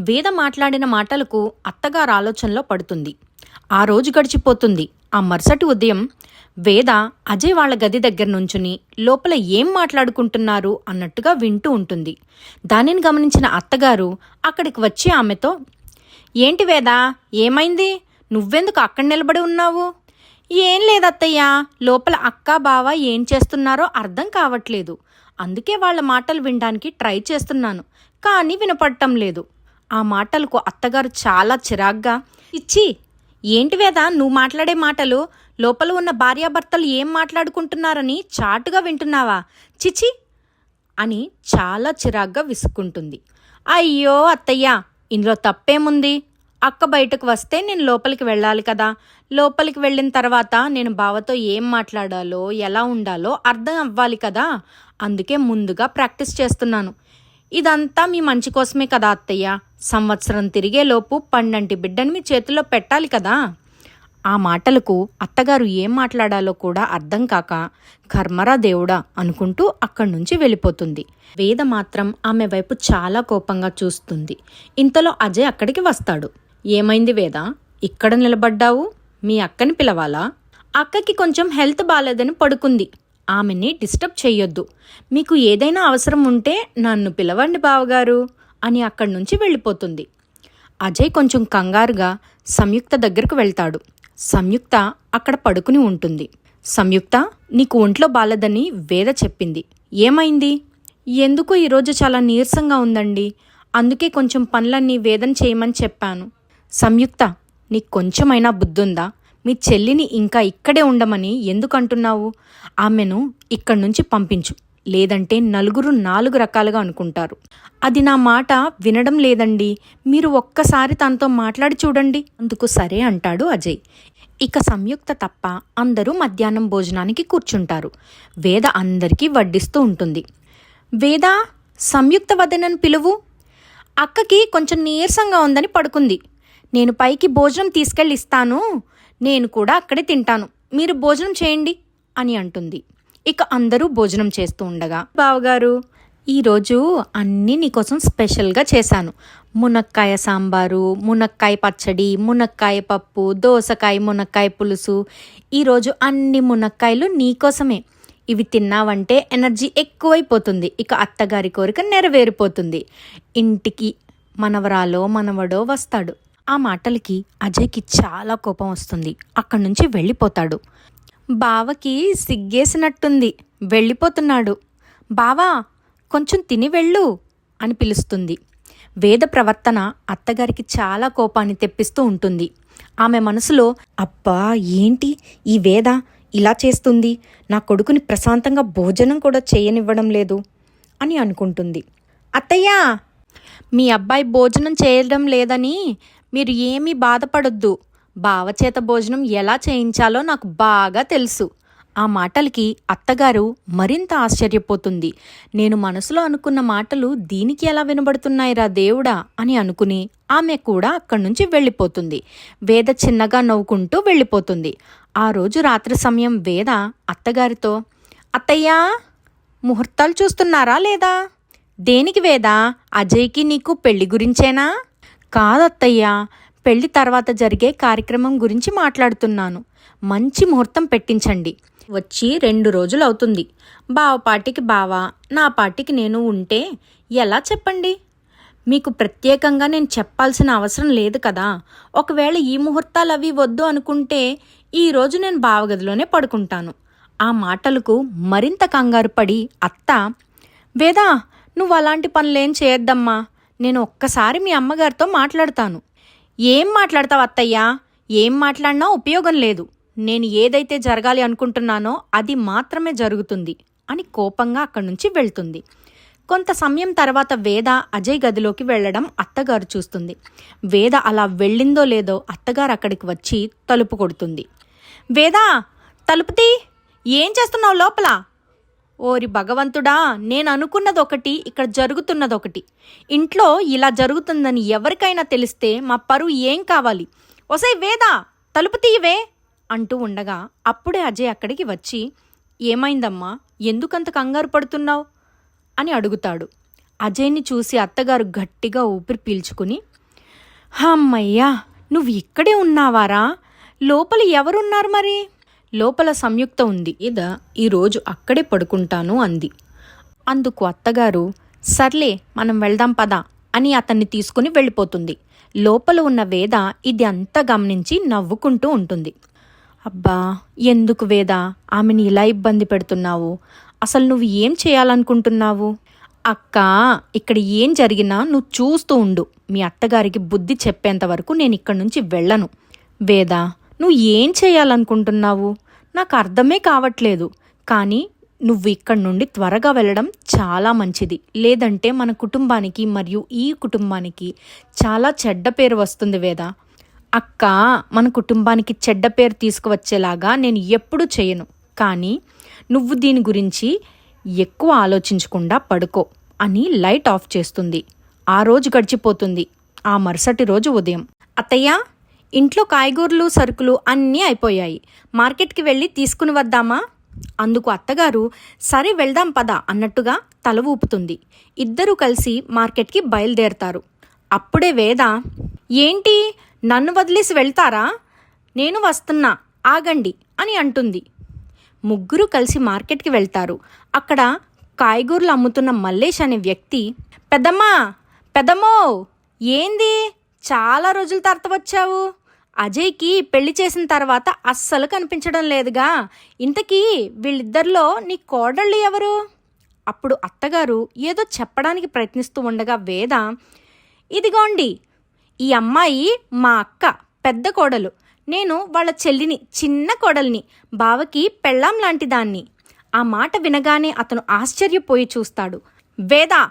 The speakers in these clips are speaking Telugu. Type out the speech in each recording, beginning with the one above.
వేద మాట్లాడిన మాటలకు అత్తగారు ఆలోచనలో పడుతుంది. ఆ రోజు గడిచిపోతుంది. ఆ మరుసటి ఉదయం వేద అజయ్ వాళ్ళ గది దగ్గర నుంచుని లోపల ఏం మాట్లాడుకుంటున్నారు అన్నట్టుగా వింటూ ఉంటుంది. దానిని గమనించిన అత్తగారు అక్కడికి వచ్చి ఆమెతో ఏంటి వేద ఏమైంది? నువ్వెందుకు అక్కడ నిలబడి ఉన్నావు? ఏం లేదత్తయ్యా లోపల అక్క బావ ఏం చేస్తున్నారో అర్థం కావట్లేదు. అందుకే వాళ్ళ మాటలు వినడానికి ట్రై చేస్తున్నాను. కానీ వినపడటం లేదు. ఆ మాటలకు అత్తగారు చాలా చిరాగ్గా ఇచ్చి ఏంటి వేద నువ్వు మాట్లాడే మాటలు? లోపల ఉన్న భార్యాభర్తలు ఏం మాట్లాడుకుంటున్నారని చాటుగా వింటున్నావా? చిచి! అని చాలా చిరాగ్గా విసుక్కుంటుంది. అయ్యో అత్తయ్య ఇందులో తప్పేముంది? అక్క బయటకు వస్తే నేను లోపలికి వెళ్ళాలి కదా. లోపలికి వెళ్ళిన తర్వాత నేను బావతో ఏం మాట్లాడాలో ఎలా ఉండాలో అర్థం అవ్వాలి కదా. అందుకే ముందుగా ప్రాక్టీస్ చేస్తున్నాను. ఇదంతా మీ మంచి కోసమే కదా అత్తయ్య. సంవత్సరం తిరిగేలోపు పండంటి బిడ్డని మీ చేతిలో పెట్టాలి కదా. ఆ మాటలకు అత్తగారు ఏం మాట్లాడాలో కూడా అర్థం కాక కర్మరా దేవుడా అనుకుంటూ అక్కడి నుంచి వెళ్ళిపోతుంది. వేద మాత్రం ఆమె వైపు చాలా కోపంగా చూస్తుంది. ఇంతలో అజయ్ అక్కడికి వస్తాడు. ఏమైంది వేద? ఇక్కడ నిలబడ్డావు? మీ అక్కని పిలవాలా? అక్కకి కొంచెం హెల్త్ బాలేదని పడుకుంది. ఆమెని డిస్టర్బ్ చేయొద్దు మీకు ఏదైనా అవసరం ఉంటే నన్ను పిలవండి బావగారు అని అక్కడి నుంచి వెళ్ళిపోతుంది. అజయ్ కొంచెం కంగారుగా సంయుక్త దగ్గరకు వెళ్తాడు. సంయుక్త అక్కడ పడుకుని ఉంటుంది. సంయుక్త నీకు ఒంట్లో బాలేదని వేద చెప్పింది. ఏమైంది? ఎందుకు ఈరోజు చాలా నీరసంగా ఉందండి? అందుకే కొంచెం పనులన్నీ వేదన చేయమని చెప్పాను. సంయుక్త నీకు కొంచెమైనా బుద్ధుందా? మీ చెల్లిని ఇంకా ఇక్కడే ఉండమని ఎందుకంటున్నావు? ఆమెను ఇక్కడి నుంచి పంపించు. లేదంటే నలుగురు నాలుగు రకాలుగా అనుకుంటారు. అది నా మాట వినడం లేదండి. మీరు ఒక్కసారి తనతో మాట్లాడి చూడండి. అందుకు సరే అంటాడు అజయ్. ఇక సంయుక్త తప్ప అందరూ మధ్యాహ్నం భోజనానికి కూర్చుంటారు. వేద అందరికీ వడ్డిస్తూ ఉంటుంది. వేద సంయుక్త వదనని పిలువు? అక్కకి కొంచెం నీరసంగా ఉందని పడుకుంది. నేను పైకి భోజనం తీసుకెళ్ళి ఇస్తాను. నేను కూడా అక్కడే తింటాను. మీరు భోజనం చేయండి అని అంటుంది. ఇక అందరూ భోజనం చేస్తూ ఉండగా బావగారు ఈరోజు అన్నీ నీకోసం స్పెషల్గా చేశాను. మునక్కాయ సాంబారు మునక్కాయ పచ్చడి మునక్కాయ పప్పు దోసకాయ మునక్కాయ పులుసు. ఈరోజు అన్ని మునక్కాయలు నీకోసమే ఇవి తిన్నావంటే ఎనర్జీ ఎక్కువైపోతుంది. ఇక అత్తగారి కోరిక నెరవేరిపోతుంది. ఇంటికి మనవరాలో మనవడో వస్తాడు. ఆ మాటలకి అజయ్కి చాలా కోపం వస్తుంది. అక్కడి నుంచి వెళ్ళిపోతాడు. బావకి సిగ్గేసినట్టుంది. వెళ్ళిపోతున్నాడు. బావా కొంచెం తిని వెళ్ళు అని పిలుస్తుంది. వేద ప్రవర్తన అత్తగారికి చాలా కోపాన్ని తెప్పిస్తూ ఉంటుంది. ఆమె మనసులో అబ్బా ఏంటి ఈ వేద ఇలా చేస్తుంది? నా కొడుకుని ప్రశాంతంగా భోజనం కూడా చేయనివ్వడం లేదు అని అనుకుంటుంది. అత్తయ్యా మీ అబ్బాయి భోజనం చేయడం లేదని మీరు ఏమీ బాధపడొద్దు. బావచేత భోజనం ఎలా చేయించాలో నాకు బాగా తెలుసు. ఆ మాటలకి అత్తగారు మరింత ఆశ్చర్యపోతుంది. నేను మనసులో అనుకున్న మాటలు దీనికి ఎలా వినబడుతున్నాయిరా దేవుడా అని అనుకుని ఆమె కూడా అక్కడి నుంచి వెళ్ళిపోతుంది. వేద చిన్నగా నవ్వుకుంటూ వెళ్ళిపోతుంది. ఆ రోజు రాత్రి సమయం వేద అత్తగారితో అత్తయ్యా ముహూర్తాలు చూస్తున్నారా లేదా? దేనికి వేదా? అజయ్కి నీకు పెళ్ళి గురించేనా? కాదత్తయ్యా పెళ్ళి తర్వాత జరిగే కార్యక్రమం గురించి మాట్లాడుతున్నాను. మంచి ముహూర్తం పెట్టించండి. వచ్చి రెండు రోజులు అవుతుంది. బావ పాటికి బావ నా పాటికి నేను ఉంటే ఎలా చెప్పండి? మీకు ప్రత్యేకంగా నేను చెప్పాల్సిన అవసరం లేదు కదా. ఒకవేళ ఈ ముహూర్తాలు అవి వద్దు అనుకుంటే ఈరోజు నేను బావగదిలోనే పడుకుంటాను. ఆ మాటలకు మరింత కంగారు పడి అత్త వేదా నువ్వు అలాంటి పనులేం చేయొద్దమ్మా. నేను ఒక్కసారి మీ అమ్మగారితో మాట్లాడతాను. ఏం మాట్లాడతావు అత్తయ్యా? ఏం మాట్లాడినా ఉపయోగం లేదు. నేను ఏదైతే జరగాలి అనుకుంటున్నానో అది మాత్రమే జరుగుతుంది అని కోపంగా అక్కడి నుంచి వెళ్తుంది. కొంత సమయం తర్వాత వేద అజయ్ గదిలోకి వెళ్ళడం అత్తగారు చూస్తుంది. వేద అలా వెళ్ళిందో లేదో అత్తగారు అక్కడికి వచ్చి తలుపు కొడుతుంది. వేద తలుపుతీ ఏం చేస్తున్నావు లోపల? ఓరి భగవంతుడా నేను అనుకున్నదొకటి ఇక్కడ జరుగుతున్నది ఒకటి ఇంట్లో ఇలా జరుగుతుందని ఎవరికైనా తెలిస్తే మా పరువు ఏం కావాలి? ఒసై వేదా తలుపు తీయవే అంటూ ఉండగా అప్పుడే అజయ్ అక్కడికి వచ్చి ఏమైందమ్మా ఎందుకంత కంగారు పడుతున్నావు? అని అడుగుతాడు. అజయ్ని చూసి అత్తగారు గట్టిగా ఊపిరి పీల్చుకుని హమ్మయ్యా నువ్వు ఇక్కడే ఉన్నావారా? లోపల ఎవరున్నారు మరి? లోపల సంయుక్త ఉంది. ఇద ఈరోజు అక్కడే పడుకుంటాను అంది. అందుకు అత్తగారు సర్లే మనం వెళ్దాం పదా అని అతన్ని తీసుకుని వెళ్ళిపోతుంది. లోపల ఉన్న వేద ఇది అంతా గమనించి నవ్వుకుంటూ ఉంటుంది. అబ్బా ఎందుకు వేద? ఆమెని ఇలా ఇబ్బంది పెడుతున్నావు? అసలు నువ్వు ఏం చేయాలనుకుంటున్నావు? అక్క ఇక్కడ ఏం జరిగినా నువ్వు చూస్తూ ఉండు. మీ అత్తగారికి బుద్ధి చెప్పేంత వరకు నేను ఇక్కడి నుంచి వెళ్ళను. వేద నువ్వు ఏం చేయాలనుకుంటున్నావు? నాకు అర్థమే కావట్లేదు. కానీ నువ్వు ఇక్కడి నుండి త్వరగా వెళ్ళడం చాలా మంచిది. లేదంటే మన కుటుంబానికి మరియు ఈ కుటుంబానికి చాలా చెడ్డ పేరు వస్తుంది వేదా. అక్క మన కుటుంబానికి చెడ్డ పేరు తీసుకువచ్చేలాగా నేను ఎప్పుడూ చేయను. కానీ నువ్వు దీని గురించి ఎక్కువ ఆలోచించకుండా పడుకో అని లైట్ ఆఫ్ చేస్తుంది. ఆ రోజు గడిచిపోతుంది. ఆ మరుసటి రోజు ఉదయం. అత్తయ్య ఇంట్లో కాయగూరలు సరుకులు అన్నీ అయిపోయాయి. మార్కెట్కి వెళ్ళి తీసుకుని వద్దామా? అందుకు అత్తగారు సరే వెళ్దాం పద అన్నట్టుగా తల ఊపుతుంది. ఇద్దరూ కలిసి మార్కెట్కి బయలుదేరతారు. అప్పుడే వేద ఏంటి? నన్ను వదిలేసి వెళ్తారా? నేను వస్తున్నా ఆగండి అని అంటుంది. ముగ్గురు కలిసి మార్కెట్కి వెళ్తారు. అక్కడ కాయగూరలు అమ్ముతున్న మల్లేష్ అనే వ్యక్తి పెద్దమ్మా పెద్దమ్మో ఏంది? చాలా రోజుల తర్వాత వచ్చావు. అజయ్కి పెళ్ళి చేసిన తర్వాత అస్సలు కనిపించడం లేదుగా. ఇంతకీ వీళ్ళిద్దరిలో నీ కోడళ్ళు ఎవరు? అప్పుడు అత్తగారు ఏదో చెప్పడానికి ప్రయత్నిస్తూ ఉండగా వేద ఇదిగోండి ఈ అమ్మాయి మా అక్క పెద్ద కోడలు. నేను వాళ్ళ చెల్లిని చిన్న కోడల్ని బావకి పెళ్ళాం లాంటి దాన్ని. ఆ మాట వినగానే అతను ఆశ్చర్యపోయి చూస్తాడు. వేద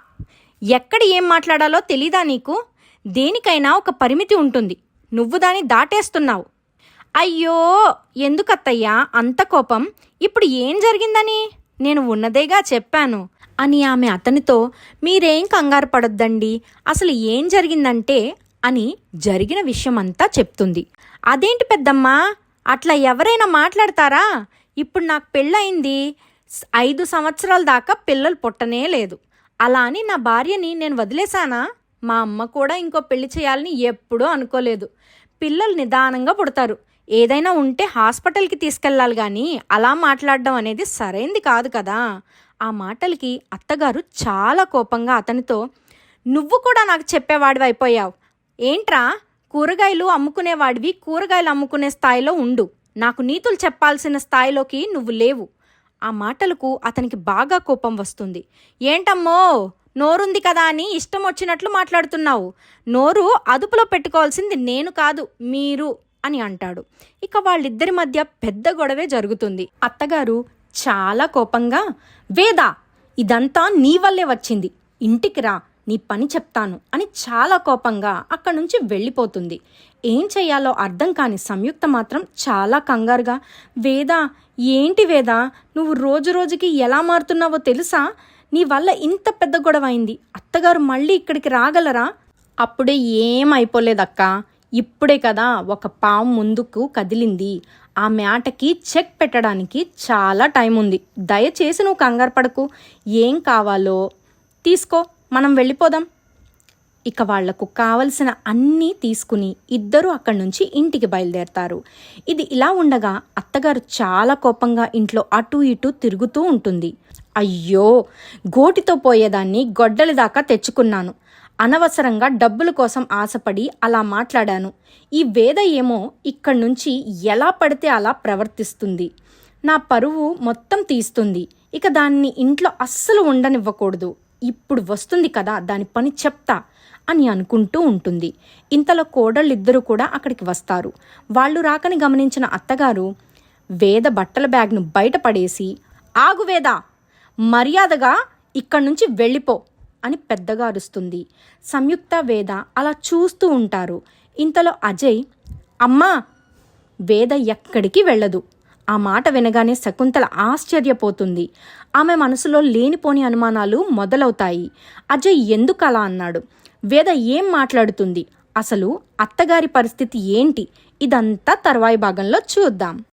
ఎక్కడ ఏం మాట్లాడాలో తెలీదా నీకు? దేనికైనా ఒక పరిమితి ఉంటుంది. నువ్వు దాన్ని దాటేస్తున్నావు. అయ్యో ఎందుకత్తయ్యా అంత కోపం? ఇప్పుడు ఏం జరిగిందని? నేను ఉన్నదేగా చెప్పాను. అని ఆమె అతనితో మీరేం కంగారు పడొద్దండి. అసలు ఏం జరిగిందంటే అని జరిగిన విషయమంతా చెప్తుంది. అదేంటి పెద్దమ్మా? అట్లా ఎవరైనా మాట్లాడతారా? ఇప్పుడు నాకు పెళ్ళయింది. ఐదు సంవత్సరాల దాకా పిల్లలు పుట్టనే లేదు. అలా అని నా భార్యని నేను వదిలేశానా? మా అమ్మ కూడా ఇంకో పెళ్ళి చేయాలని ఎప్పుడూ అనుకోలేదు. పిల్లలు నిదానంగా పుడతారు. ఏదైనా ఉంటే హాస్పిటల్కి తీసుకెళ్ళాలి కానీ అలా మాట్లాడడం అనేది సరైంది కాదు కదా. ఆ మాటలకి అత్తగారు చాలా కోపంగా అతనితో నువ్వు కూడా నాకు చెప్పేవాడివి అయిపోయావు. ఏంట్రా? కూరగాయలు అమ్ముకునేవాడివి కూరగాయలు అమ్ముకునే స్థాయిలో ఉండు. నాకు నీతులు చెప్పాల్సిన స్థాయిలోకి నువ్వు లేవు. ఆ మాటలకు అతనికి బాగా కోపం వస్తుంది. ఏంటమ్మో? నోరుంది కదా అని ఇష్టం వచ్చినట్లు మాట్లాడుతున్నావు. నోరు అదుపులో పెట్టుకోవాల్సింది నేను కాదు మీరు అని అంటాడు. ఇక వాళ్ళిద్దరి మధ్య పెద్ద గొడవే జరుగుతుంది. అత్తగారు చాలా కోపంగా వేద ఇదంతా నీ వల్లే వచ్చింది. ఇంటికి రా నీ పని చెప్తాను అని చాలా కోపంగా అక్కడి నుంచి వెళ్ళిపోతుంది. ఏం చెయ్యాలో అర్థం కాని సంయుక్త మాత్రం చాలా కంగారుగా వేద ఏంటి వేద నువ్వు రోజు రోజుకి ఎలా మారుతున్నావో తెలుసా? నీ వల్ల ఇంత పెద్ద గొడవ అయింది. అత్తగారు మళ్ళీ ఇక్కడికి రాగలరా? అప్పుడే ఏం అయిపోలేదక్క ఇప్పుడే కదా ఒక పాము ముందుకు కదిలింది. ఆ మేటకి చెక్ పెట్టడానికి చాలా టైం ఉంది. దయచేసి నువ్వు కంగారు పడకు. ఏం కావాలో తీసుకో. మనం వెళ్ళిపోదాం. ఇక వాళ్ళకు కావలసిన అన్నీ తీసుకుని ఇద్దరూ అక్కడి నుంచి ఇంటికి బయలుదేరతారు. ఇది ఇలా ఉండగా అత్తగారు చాలా కోపంగా ఇంట్లో అటు ఇటు తిరుగుతూ ఉంటుంది. అయ్యో! గోటితో పోయేదాన్ని గొడ్డలి దాకా తెచ్చుకున్నాను. అనవసరంగా డబ్బుల కోసం ఆశపడి అలా మాట్లాడాను. ఈ వేద ఏమో ఇక్కడి నుంచి ఎలా పడితే అలా ప్రవర్తిస్తుంది. నా పరువు మొత్తం తీస్తుంది. ఇక దాన్ని ఇంట్లో అస్సలు ఉండనివ్వకూడదు. ఇప్పుడు వస్తుంది కదా దాని పని చెప్తా. అని అనుకుంటూ ఉంటుంది. ఇంతలో కోడళ్ళిద్దరూ కూడా అక్కడికి వస్తారు. వాళ్ళు రాకని గమనించిన అత్తగారు వేద బట్టల బ్యాగ్ను బయటపడేసి ఆగు వేద మర్యాదగా ఇక్కడి నుంచి వెళ్ళిపో అని పెద్దగా అరుస్తుంది. సంయుక్త వేద అలా చూస్తూ ఉంటారు. ఇంతలో అజయ్ అమ్మా వేద ఎక్కడికి వెళ్ళదు. ఆ మాట వినగానే శకుంతల ఆశ్చర్యపోతుంది. ఆమె మనసులో లేనిపోని అనుమానాలు మొదలవుతాయి. అజయ్ ఎందుకు అలా అన్నాడు? వేద ఏం మాట్లాడుతుంది? అసలు అత్తగారి పరిస్థితి ఏంటి? ఇదంతా తర్వాయి భాగంలో చూద్దాం.